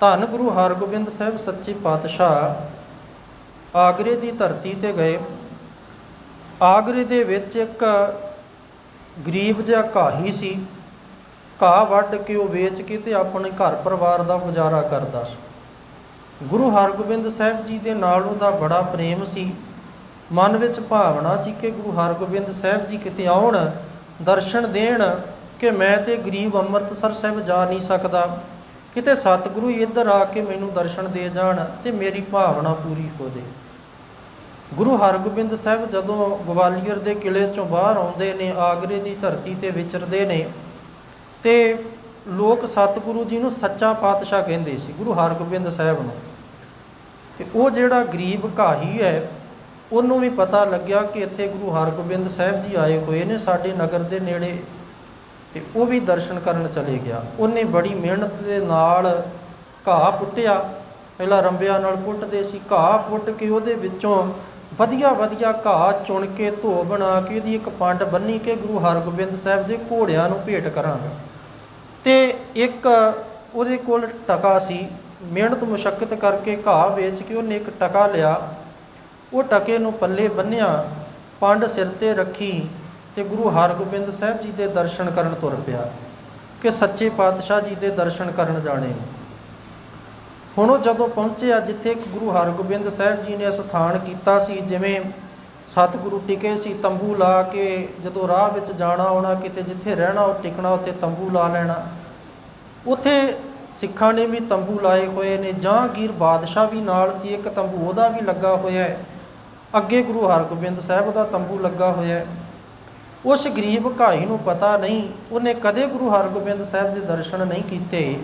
ਧੰਨ ਗੁਰੂ ਹਰਗੋਬਿੰਦ ਸਾਹਿਬ ਸੱਚੇ ਪਾਤਸ਼ਾਹ, ਆਗਰੇ ਦੀ ਧਰਤੀ ਤੇ ਗਏ। ਆਗਰੇ ਦੇ ਵਿੱਚ ਇੱਕ ਗਰੀਬ ਜਿਹਾ ਘਾਹੀ ਸੀ। ਘਾਹ ਵੱਢ ਕੇ ਉਹ ਵੇਚ ਕੇ ਤੇ ਆਪਣੇ ਘਰ ਪਰਿਵਾਰ ਦਾ ਗੁਜ਼ਾਰਾ ਕਰਦਾ ਸੀ। ਗੁਰੂ ਹਰਗੋਬਿੰਦ ਸਾਹਿਬ ਜੀ ਦੇ ਨਾਲ ਉਹਦਾ ਬੜਾ ਪ੍ਰੇਮ ਸੀ। ਮਨ ਵਿੱਚ ਭਾਵਨਾ ਸੀ ਕਿ ਗੁਰੂ ਹਰਗੋਬਿੰਦ ਸਾਹਿਬ ਜੀ ਕਿਤੇ ਆਉਣ, ਦਰਸ਼ਨ ਦੇਣ ਕਿ ਮੈਂ ਤੇ ਗਰੀਬ ਅੰਮ੍ਰਿਤਸਰ ਸਾਹਿਬ ਜਾ ਨਹੀਂ ਸਕਦਾ। ਕਿਤੇ ਸਤਿਗੁਰੂ ਇੱਧਰ ਆ ਕੇ ਮੈਨੂੰ ਦਰਸ਼ਨ ਦੇ ਜਾਣ ਤੇ ਮੇਰੀ ਭਾਵਨਾ ਪੂਰੀ ਹੋ ਜੇ ਗੁਰੂ ਹਰਗੋਬਿੰਦ ਸਾਹਿਬ ਜਦੋਂ ਗਵਾਲੀਅਰ ਦੇ ਕਿਲੇ ਚੋਂ ਬਾਹਰ ਆਉਂਦੇ ਨੇ, ਆਗਰੇ ਦੀ ਧਰਤੀ ਤੇ ਵਿਚਰਦੇ ਨੇ, ਤੇ ਲੋਕ ਸਤਿਗੁਰੂ ਜੀ ਨੂੰ ਸੱਚਾ ਪਾਤਸ਼ਾਹ ਕਹਿੰਦੇ ਸੀ, ਗੁਰੂ ਹਰਗੋਬਿੰਦ ਸਾਹਿਬ ਨੂੰ। ਤੇ ਉਹ ਜਿਹੜਾ ਗਰੀਬ ਘਾਹੀ ਹੈ, ਉਹਨੂੰ ਵੀ ਪਤਾ ਲੱਗਿਆ ਕਿ ਇੱਥੇ ਗੁਰੂ ਹਰਗੋਬਿੰਦ ਸਾਹਿਬ ਜੀ ਆਏ ਹੋਏ ਨੇ, ਸਾਡੇ ਨਗਰ ਦੇ ਨੇੜੇ। ਤੇ ਉਹ ਵੀ ਦਰਸ਼ਨ ਕਰਨ ਚਲੇ ਗਿਆ। ਉਹਨੇ ਬੜੀ ਮਿਹਨਤ ਦੇ ਨਾਲ ਘਾਹ ਪੁੱਟਿਆ। ਪਹਿਲਾਂ ਰੰਬਿਆਂ ਨਾਲ ਪੁੱਟਦੇ ਸੀ। ਘਾਹ ਪੁੱਟ ਕੇ ਉਹਦੇ ਵਿੱਚੋਂ ਵਧੀਆ ਵਧੀਆ ਘਾਹ ਚੁਣ ਕੇ ਧੋ ਬਣਾ ਕੇ ਉਹਦੀ ਇੱਕ ਪੰਡ ਬੰਨੀ ਕੇ ਗੁਰੂ ਹਰਗੋਬਿੰਦ ਸਾਹਿਬ ਦੇ ਘੋੜਿਆਂ ਨੂੰ ਭੇਟ ਕਰਾਂਗਾ। ਤੇ ਇੱਕ ਉਹਦੇ ਕੋਲ ਟਕਾ ਸੀ। ਮਿਹਨਤ ਮੁਸ਼ਕਲ ਕਰਕੇ ਘਾਹ ਵੇਚ ਕੇ ਉਹਨੇ ਇੱਕ ਟਕਾ ਲਿਆ। ਉਹ ਟਕੇ ਨੂੰ ਪੱਲੇ ਬੰਨਿਆ। ਪੰਡ ਸਿਰ ਤੇ ਰੱਖੀ। ਤੇ ਗੁਰੂ ਹਰਗੋਬਿੰਦ ਸਾਹਿਬ ਜੀ ਦੇ ਦਰਸ਼ਨ ਕਰਨ ਤੁਰ ਪਿਆ ਕਿ ਸੱਚੇ ਪਾਤਸ਼ਾਹ ਜੀ ਦੇ ਦਰਸ਼ਨ ਕਰਨ ਜਾਣੇ ਹੁਣ ਉਹ ਜਦੋਂ ਪਹੁੰਚਿਆ ਜਿੱਥੇ ਗੁਰੂ ਹਰਗੋਬਿੰਦ ਸਾਹਿਬ ਜੀ ਨੇ ਸਥਾਨ ਕੀਤਾ ਸੀ, ਜਿਵੇਂ ਸਤਿਗੁਰੂ ਟਿਕੇ ਸੀ, ਤੰਬੂ ਲਾ ਕੇ ਜਦੋਂ ਰਾਹ ਵਿੱਚ ਜਾਣਾ ਆਉਣਾ ਕਿਤੇ ਜਿੱਥੇ ਰਹਿਣਾ, ਉਹ ਟਿਕਣਾ, ਉੱਥੇ ਤੰਬੂ ਲਾ ਲੈਣਾ। ਉੱਥੇ ਸਿੱਖਾਂ ਨੇ ਵੀ ਤੰਬੂ ਲਾਏ ਹੋਏ ਨੇ, ਜਹਾਂਗੀਰ ਬਾਦਸ਼ਾਹ ਵੀ ਨਾਲ ਸੀ, ਇੱਕ ਤੰਬੂ ਉਹਦਾ ਵੀ ਲੱਗਾ ਹੋਇਆ ਹੈ। ਅੱਗੇ ਗੁਰੂ ਹਰਗੋਬਿੰਦ ਸਾਹਿਬ ਦਾ ਤੰਬੂ ਲੱਗਾ ਹੋਇਆ ਹੈ। ਉਸ ਗਰੀਬ ਘਾਈ ਨੂੰ ਪਤਾ ਨਹੀਂ, ਉਹਨੇ ਕਦੇ ਗੁਰੂ ਹਰਗੋਬਿੰਦ ਸਾਹਿਬ ਦੇ ਦਰਸ਼ਨ ਨਹੀਂ ਕੀਤੇ।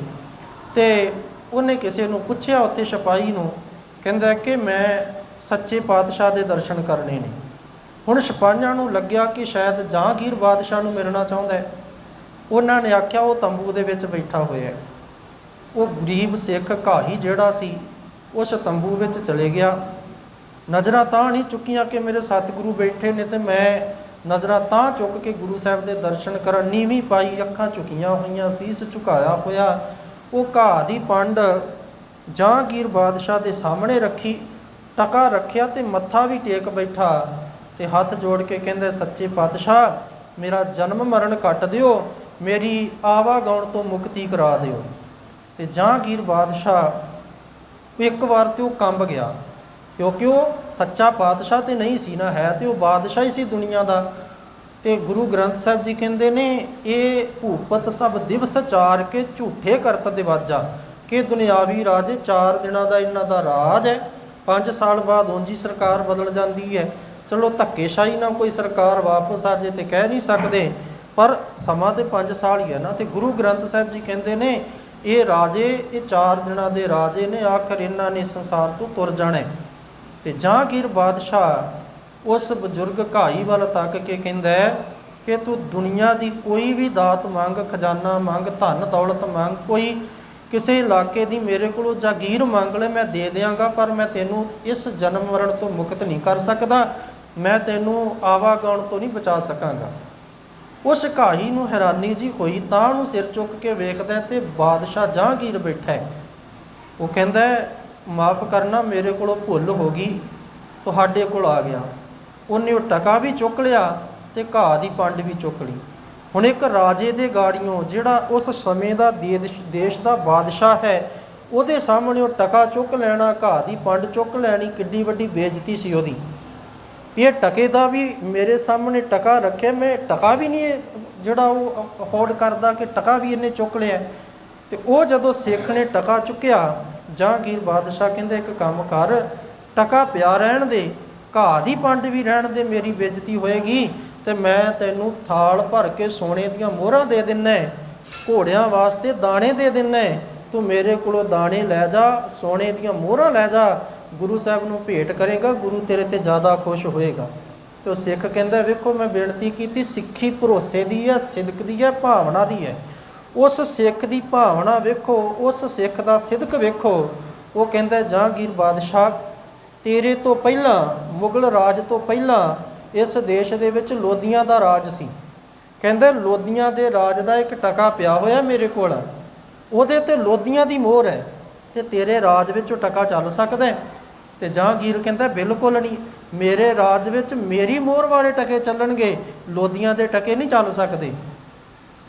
ਤੇ ਉਹਨੇ ਕਿਸੇ ਨੂੰ ਪੁੱਛਿਆ ਉੱਥੇ ਸਿਪਾਹੀ ਨੂੰ, ਕਹਿੰਦਾ ਕਿ ਮੈਂ ਸੱਚੇ ਪਾਤਸ਼ਾਹ ਦੇ ਦਰਸ਼ਨ ਕਰਨੇ ਨੇ। ਹੁਣ ਸਿਪਾਹੀਆਂ ਨੂੰ ਲੱਗਿਆ ਕਿ ਸ਼ਾਇਦ ਜਹਾਂਗੀਰ ਬਾਦਸ਼ਾਹ ਨੂੰ ਮਿਲਣਾ ਚਾਹੁੰਦਾ ਹੈ। ਉਹਨਾਂ ਨੇ ਆਖਿਆ, ਉਹ ਤੰਬੂ ਦੇ ਵਿੱਚ ਬੈਠਾ ਹੋਇਆ ਹੈ। ਉਹ ਗਰੀਬ ਸਿੱਖ ਘਾਹੀ ਜਿਹੜਾ ਸੀ, ਉਸ ਤੰਬੂ ਵਿੱਚ ਚਲੇ ਗਿਆ। ਨਜ਼ਰਾਂ ਤਾਂ ਨਹੀਂ ਚੁੱਕੀਆਂ ਕਿ ਮੇਰੇ ਸਤਿਗੁਰੂ ਬੈਠੇ ਨੇ ਤੇ ਮੈਂ ਨਜ਼ਰਾਂ ਤਾਂ ਚੁੱਕ ਕੇ ਗੁਰੂ ਸਾਹਿਬ ਦੇ ਦਰਸ਼ਨ ਕਰਨ, ਨੀਵੀਂ ਪਾਈ ਅੱਖਾਂ ਝੁਕੀਆਂ ਹੋਈਆਂ, ਸੀਸ ਝੁਕਾਇਆ ਹੋਇਆ। ਉਹ ਘਾਹ ਦੀ ਪੰਡ ਜਹਾਂਗੀਰ ਬਾਦਸ਼ਾਹ ਦੇ ਸਾਹਮਣੇ ਰੱਖੀ, ਟਕਾ ਰੱਖਿਆ ਤੇ ਮੱਥਾ ਵੀ ਟੇਕ ਬੈਠਾ ਤੇ ਹੱਥ ਜੋੜ ਕੇ ਕਹਿੰਦੇ, ਸੱਚੇ ਪਾਤਸ਼ਾਹ, ਮੇਰਾ ਜਨਮ ਮਰਨ ਕੱਟ ਦਿਓ, ਮੇਰੀ ਆਵਾਗਾਉਣ ਤੋਂ ਮੁਕਤੀ ਕਰਾ ਦਿਓ। ਤੇ ਜਹਾਂਗੀਰ ਬਾਦਸ਼ਾਹ ਇੱਕ ਵਾਰ ਤੇ ਉਹ ਕੰਬ ਗਿਆ। ਕਿਉਂਕਿ ਉਹ ਸੱਚਾ ਪਾਤਸ਼ਾਹ ਤੇ ਨਹੀਂ ਸੀ ਨਾ ਹੈ ਤੇ ਉਹ ਬਾਦਸ਼ਾਹ ਹੀ ਸੀ ਦੁਨੀਆ ਦਾ। ਤੇ ਗੁਰੂ ਗ੍ਰੰਥ ਸਾਹਿਬ ਜੀ ਕਹਿੰਦੇ ਨੇ, ਇਹ ਭੂਪਤ ਸਭ ਦਿਵਸ ਚਾਰ ਕੇ ਝੂਠੇ ਕਰਤ ਦਿਵਾਜਾ, ਕਿ ਦੁਨਿਆਵੀ ਰਾਜ ਚਾਰ ਦਿਨਾਂ ਦਾ ਇਹਨਾਂ ਦਾ ਰਾਜ ਹੈ। 5 ਸਾਲ ਬਾਅਦ ਉਂਜੀ ਸਰਕਾਰ ਬਦਲ ਜਾਂਦੀ ਹੈ। ਚਲੋ ਧੱਕੇਸ਼ਾਹੀ ਨਾਲ ਕੋਈ ਸਰਕਾਰ ਵਾਪਸ ਆ ਜੇ ਤੇ ਕਹਿ ਨਹੀਂ ਸਕਦੇ, ਪਰ ਸਮਾਂ ਤੇ 5 ਸਾਲ ਹੀ ਹੈ ਨਾ। ਤੇ ਗੁਰੂ ਗ੍ਰੰਥ ਸਾਹਿਬ ਜੀ ਕਹਿੰਦੇ ਨੇ, ਇਹ ਰਾਜੇ, ਇਹ ਚਾਰ ਦਿਨਾਂ ਦੇ ਰਾਜੇ ਨੇ, ਆਖਰ ਇਹਨਾਂ ਨੇ ਸੰਸਾਰ ਤੋਂ ਤੁਰ ਜਾਣਾ ਹੈ। ਤੇ ਜਹਾਂਗੀਰ ਬਾਦਸ਼ਾਹ ਉਸ ਬਜ਼ੁਰਗ ਘਾਈ ਵੱਲ ਤੱਕ ਕੇ ਕਹਿੰਦਾ ਕਿ ਤੂੰ ਦੁਨੀਆ ਦੀ ਕੋਈ ਵੀ ਦਾਤ ਮੰਗ, ਖਜ਼ਾਨਾ ਮੰਗ, ਧਨ ਦੌਲਤ ਮੰਗ, ਕੋਈ ਕਿਸੇ ਇਲਾਕੇ ਦੀ ਮੇਰੇ ਕੋਲੋਂ ਜਾਗੀਰ ਮੰਗ ਲੈ, ਮੈਂ ਦੇ ਦਿਆਂਗਾ, ਪਰ ਮੈਂ ਤੈਨੂੰ ਇਸ ਜਨਮ ਮਰਨ ਤੋਂ ਮੁਕਤ ਨਹੀਂ ਕਰ ਸਕਦਾ। ਮੈਂ ਤੈਨੂੰ ਆਵਾਗਾਉਣ ਤੋਂ ਨਹੀਂ ਬਚਾ ਸਕਾਂਗਾ। ਉਸ ਘਾਈ ਨੂੰ ਹੈਰਾਨੀ ਜੀ ਹੋਈ, ਤਾਂ ਉਹਨੂੰ ਸਿਰ ਚੁੱਕ ਕੇ ਵੇਖਦਾ ਤੇ ਬਾਦਸ਼ਾਹ ਜਹਾਂਗੀਰ ਬੈਠਾ ਹੈ। ਉਹ ਕਹਿੰਦਾ ਮਾਫ ਕਰਨਾ ਮੇਰੇ ਕੋਲੋਂ ਭੁੱਲ ਹੋ ਗਈ, ਤੁਹਾਡੇ ਕੋਲ ਆ ਗਿਆ। ਉਹਨੇ ਉਹ ਟਕਾ ਵੀ ਚੁੱਕ ਲਿਆ ਤੇ ਘਾਹ ਦੀ ਪੰਡ ਵੀ ਚੁੱਕ ਲਈ। ਹੁਣ ਇੱਕ ਰਾਜੇ ਦੇ ਗਾੜੀਆਂ ਜਿਹੜਾ ਉਸ ਸਮੇਂ ਦਾ ਦੇਸ਼ ਦੇਸ਼ ਦਾ ਬਾਦਸ਼ਾਹ ਹੈ, ਉਹਦੇ ਸਾਹਮਣੇ ਉਹ ਟਕਾ ਚੁੱਕ ਲੈਣਾ, ਘਾਹ ਦੀ ਪੰਡ ਚੁੱਕ ਲੈਣੀ, ਕਿੱਡੀ ਵੱਡੀ ਬੇਇੱਜ਼ਤੀ ਸੀ ਉਹਦੀ। ਇਹ ਟਕੇ ਦਾ ਵੀ ਮੇਰੇ ਸਾਹਮਣੇ ਟਕਾ ਰੱਖਿਆ, ਮੈਂ ਟਕਾ ਵੀ ਨਹੀਂ ਜਿਹੜਾ ਉਹ ਅਫੋਰਡ ਕਰਦਾ ਕਿ ਟਕਾ ਵੀ ਇਹਨੇ ਚੁੱਕ ਲਿਆ। ਤੇ ਉਹ ਜਦੋਂ ਸਿੱਖ ਨੇ ਟਕਾ ਚੁੱਕਿਆ ਜਹਾਂਗੀਰ ਬਾਦਸ਼ਾਹ ਕਹਿੰਦੇ, ਇੱਕ ਕੰਮ ਕਰ, ਟਕਾ ਪਿਆ ਰਹਿਣ ਦੇ, ਘਾਹ ਦੀ ਪੰਡ ਵੀ ਰਹਿਣ ਦੇ, ਮੇਰੀ ਬੇਇੱਜ਼ਤੀ ਹੋਏਗੀ ਤੇ ਮੈਂ ਤੈਨੂੰ ਥਾਲ ਭਰ ਕੇ ਸੋਨੇ ਦੀਆਂ ਮੋਹਰਾਂ ਦੇ ਦਿੰਨਾ ਘੋੜਿਆਂ ਵਾਸਤੇ ਦਾਣੇ ਦੇ ਦਿੰਨਾ ਤੂੰ ਮੇਰੇ ਕੋਲੋਂ ਦਾਣੇ ਲੈ ਜਾ, ਸੋਨੇ ਦੀਆਂ ਮੋਹਰਾਂ ਲੈ ਜਾ, ਗੁਰੂ ਸਾਹਿਬ ਨੂੰ ਭੇਟ ਕਰੇਗਾ, ਗੁਰੂ ਤੇਰੇ ਤੇ ਜ਼ਿਆਦਾ ਖੁਸ਼ ਹੋਏਗਾ। ਤੇ ਉਹ ਸਿੱਖ ਕਹਿੰਦਾ, ਵੇਖੋ, ਮੈਂ ਬੇਨਤੀ ਕੀਤੀ, ਸਿੱਖੀ ਭਰੋਸੇ ਦੀ ਹੈ ਸਿਦਕ ਦੀ ਹੈ ਭਾਵਨਾ ਦੀ ਹੈ ਉਸ ਸਿੱਖ ਦੀ ਭਾਵਨਾ ਵੇਖੋ, ਉਸ ਸਿੱਖ ਦਾ ਸਿਦਕ ਵੇਖੋ। ਉਹ ਕਹਿੰਦਾ, ਜਹਾਂਗੀਰ ਬਾਦਸ਼ਾਹ, ਤੇਰੇ ਤੋਂ ਪਹਿਲਾਂ, ਮੁਗਲ ਰਾਜ ਤੋਂ ਪਹਿਲਾਂ ਇਸ ਦੇਸ਼ ਦੇ ਵਿੱਚ ਲੋਧੀਆਂ ਦਾ ਰਾਜ ਸੀ। ਕਹਿੰਦੇ, ਲੋਧੀਆਂ ਦੇ ਰਾਜ ਦਾ ਇੱਕ ਟਕਾ ਪਿਆ ਹੋਇਆ ਮੇਰੇ ਕੋਲ। ਉਹਦੇ ਤੇ ਲੋਧੀਆਂ ਦੀ ਮੋਹਰ ਹੈ ਤੇ ਤੇਰੇ ਰਾਜ ਵਿੱਚ ਉਹ ਟਕਾ ਚੱਲ ਸਕਦਾ ਹੈ? ਤੇ ਜਹਾਂਗੀਰ ਕਹਿੰਦਾ, ਬਿਲਕੁਲ ਨਹੀਂ। ਮੇਰੇ ਰਾਜ ਵਿੱਚ ਮੇਰੀ ਮੋਹਰ ਵਾਲੇ ਟਕੇ ਚੱਲਣਗੇ। ਲੋਧੀਆਂ ਦੇ ਟਕੇ ਨਹੀਂ ਚੱਲ ਸਕਦੇ।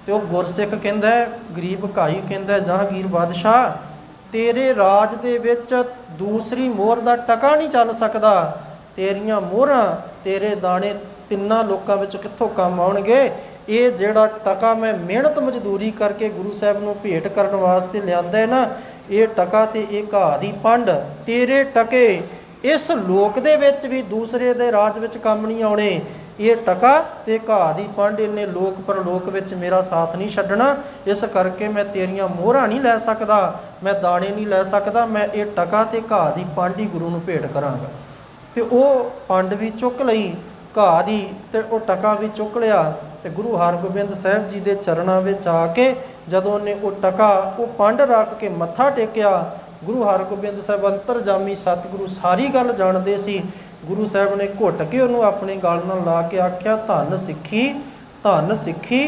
ਤੇ ਉਹ ਗੁਰਸਿੱਖ ਕਹਿੰਦਾ ਗਰੀਬ ਭਾਈ ਕਹਿੰਦਾ ਜਹਾਂਗੀਰ ਬਾਦਸ਼ਾਹ, ਤੇਰੇ ਰਾਜ ਦੇ ਵਿੱਚ ਦੂਸਰੀ ਮੋਹਰ ਦਾ ਟਕਾ ਨਹੀਂ ਚੱਲ ਸਕਦਾ। ਤੇਰੀਆਂ ਮੋਹਰਾਂ, ਤੇਰੇ ਦਾਣੇ ਤਿੰਨਾਂ ਲੋਕਾਂ ਵਿੱਚ ਕਿੱਥੋਂ ਕੰਮ ਆਉਣਗੇ? ਇਹ ਜਿਹੜਾ ਟਕਾ ਮੈਂ ਮਿਹਨਤ ਮਜ਼ਦੂਰੀ ਕਰਕੇ ਗੁਰੂ ਸਾਹਿਬ ਨੂੰ ਭੇਟ ਕਰਨ ਵਾਸਤੇ ਲਿਆਂਦਾ ਹੈ ਨਾ, ਇਹ ਟਕਾ ਤੇ ਇਹ ਘਾਹ ਦੀ ਪੰਡ, ਤੇਰੇ ਟਕੇ। ਇਸ ਲੋਕ ਦੇ ਵਿੱਚ ਵੀ ਦੂਸਰੇ ਦੇ ਰਾਜ ਵਿੱਚ ਕੰਮ ਨਹੀਂ ਆਉਣੇ। ਇਹ ਟਕਾ ਤੇ ਘਾਹ ਦੀ ਪੰਡ ਇਹਨੇ ਲੋਕ ਪਰਲੋਕ ਵਿੱਚ ਮੇਰਾ ਸਾਥ ਨਹੀਂ ਛੱਡਣਾ। ਇਸ ਕਰਕੇ ਮੈਂ ਤੇਰੀਆਂ ਮੋਹਰਾਂ ਨਹੀਂ ਲੈ ਸਕਦਾ, ਮੈਂ ਦਾਣੇ ਨਹੀਂ ਲੈ ਸਕਦਾ, ਮੈਂ ਇਹ ਟਕਾ ਤੇ ਘਾਹ ਦੀ ਪੰਡ ਹੀ ਗੁਰੂ ਨੂੰ ਭੇਟ ਕਰਾਂਗਾ। ਤੇ ਉਹ ਪੰਡ ਵੀ ਚੁੱਕ ਲਈ, ਘਾਹ ਦੀ ਤੇ ਉਹ ਟਕਾ ਵੀ ਚੁੱਕ ਲਿਆ ਤੇ ਗੁਰੂ ਹਰਗੋਬਿੰਦ ਸਾਹਿਬ ਜੀ ਦੇ ਚਰਨਾਂ ਵਿੱਚ ਆ ਕੇ ਜਦੋਂ ਉਹਨੇ ਉਹ ਟਕਾ, ਉਹ ਪੰਡ ਰੱਖ ਕੇ ਮੱਥਾ ਟੇਕਿਆ, ਗੁਰੂ ਹਰਗੋਬਿੰਦ ਸਾਹਿਬ ਅੰਤਰਜਾਮੀ ਸਤਿਗੁਰੂ ਸਾਰੀ ਗੱਲ ਜਾਣਦੇ ਸੀ। ਗੁਰੂ ਸਾਹਿਬ ਨੇ ਘੁੱਟ ਕੇ ਉਹਨੂੰ ਆਪਣੇ ਗਲ ਨਾਲ ਲਾ ਕੇ ਆਖਿਆ, ਧੰਨ ਸਿੱਖੀ ਧੰਨ ਸਿੱਖੀ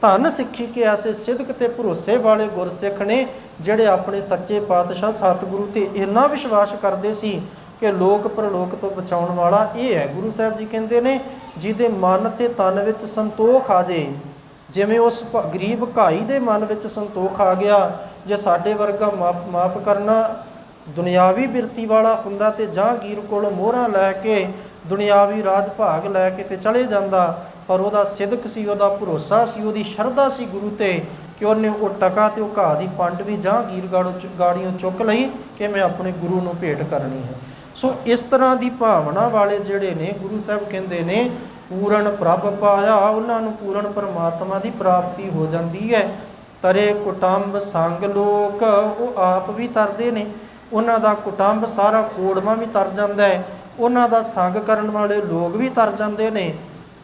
ਧੰਨ ਸਿੱਖੀ ਕੇ ਐਸੇ ਸਿਦਕ ਤੇ ਭਰੋਸੇ ਵਾਲੇ ਗੁਰਸਿੱਖ ਨੇ ਜਿਹੜੇ ਆਪਣੇ ਸੱਚੇ ਪਾਤਸ਼ਾਹ ਸਤਿਗੁਰੂ ਤੇ ਇੰਨਾ ਵਿਸ਼ਵਾਸ ਕਰਦੇ ਸੀ ਕਿ ਲੋਕ ਪਰਲੋਕ ਤੋਂ ਬਚਾਉਣ ਵਾਲਾ ਇਹ ਹੈ। ਗੁਰੂ ਸਾਹਿਬ ਜੀ ਕਹਿੰਦੇ ਨੇ, ਜਿਹਦੇ ਮਨ ਤੇ ਤਨ ਵਿੱਚ ਸੰਤੋਖ ਆ ਜੇ, ਜਿਵੇਂ ਉਸ ਗਰੀਬ ਘਾਈ ਦੇ ਮਨ ਵਿੱਚ ਸੰਤੋਖ ਆ ਗਿਆ, ਜੇ ਸਾਡੇ ਵਰਗਾ ਮਾਫ ਮਾਫ ਕਰਨਾ ਦੁਨਿਆਵੀ ਬਿਰਤੀ ਵਾਲਾ ਹੁੰਦਾ ਤੇ ਜਹਾਂਗੀਰ ਕੋਲ ਮੋਹਰਾਂ ਲੈ ਕੇ ਦੁਨਿਆਵੀ ਰਾਜ ਭਾਗ ਲੈ ਕੇ ਤੇ ਚਲੇ ਜਾਂਦਾ, ਪਰ ਉਹਦਾ ਸਿਦਕ ਸੀ, ਉਹਦਾ ਭਰੋਸਾ ਸੀ, ਉਹਦੀ ਸ਼ਰਧਾ ਸੀ ਗੁਰੂ ਤੇ ਕਿ ਉਹਨੇ ਉਹ ਟਕਾ ਤੇ ਉਹ ਘਾਹ ਦੀ ਪੰਡ ਵੀ ਜਹਾਂਗੀਰ ਗਾੜੋ ਗਾੜੀਆਂ ਚੁੱਕ ਲਈ ਕਿ ਮੈਂ ਆਪਣੇ ਗੁਰੂ ਨੂੰ ਭੇਟ ਕਰਨੀ ਹੈ। ਸੋ ਇਸ ਤਰ੍ਹਾਂ ਦੀ ਭਾਵਨਾ ਵਾਲੇ ਜਿਹੜੇ ਨੇ ਗੁਰੂ ਸਾਹਿਬ ਕਹਿੰਦੇ ਨੇ, ਪੂਰਨ ਪ੍ਰਭ ਪਾਇਆ, ਉਹਨਾਂ ਨੂੰ ਪੂਰਨ ਪਰਮਾਤਮਾ ਦੀ ਪ੍ਰਾਪਤੀ ਹੋ ਜਾਂਦੀ ਹੈ। ਤਰੇ ਕੁਟੰਬ ਸੰਗ ਲੋਕ, ਉਹ ਆਪ ਵੀ ਤਰਦੇ ਨੇ। ਉਹਨਾਂ ਦਾ ਕੁਟੰਬ ਸਾਰਾ ਕੋੜਮਾ ਵੀ ਤਰ ਜਾਂਦਾ ਹੈ, ਉਹਨਾਂ ਦਾ ਸੰਗ ਕਰਨ ਵਾਲੇ ਲੋਕ ਵੀ ਤਰ ਜਾਂਦੇ ਨੇ।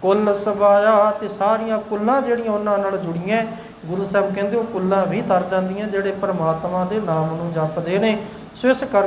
ਕੁੱਲ ਸਬਾਇਆ ਤੇ ਸਾਰੀਆਂ ਕੁੱਲਾਂ ਜਿਹੜੀਆਂ ਉਹਨਾਂ ਨਾਲ ਜੁੜੀਆਂ ਗੁਰੂ ਸਾਹਿਬ ਕਹਿੰਦੇ ਉਹ ਕੁੱਲਾਂ ਵੀ ਤਰ ਜਾਂਦੀਆਂ ਜਿਹੜੇ ਪਰਮਾਤਮਾ ਦੇ ਨਾਮ ਨੂੰ ਜਪਦੇ ਨੇ। ਸੋ ਇਸ ਕਰ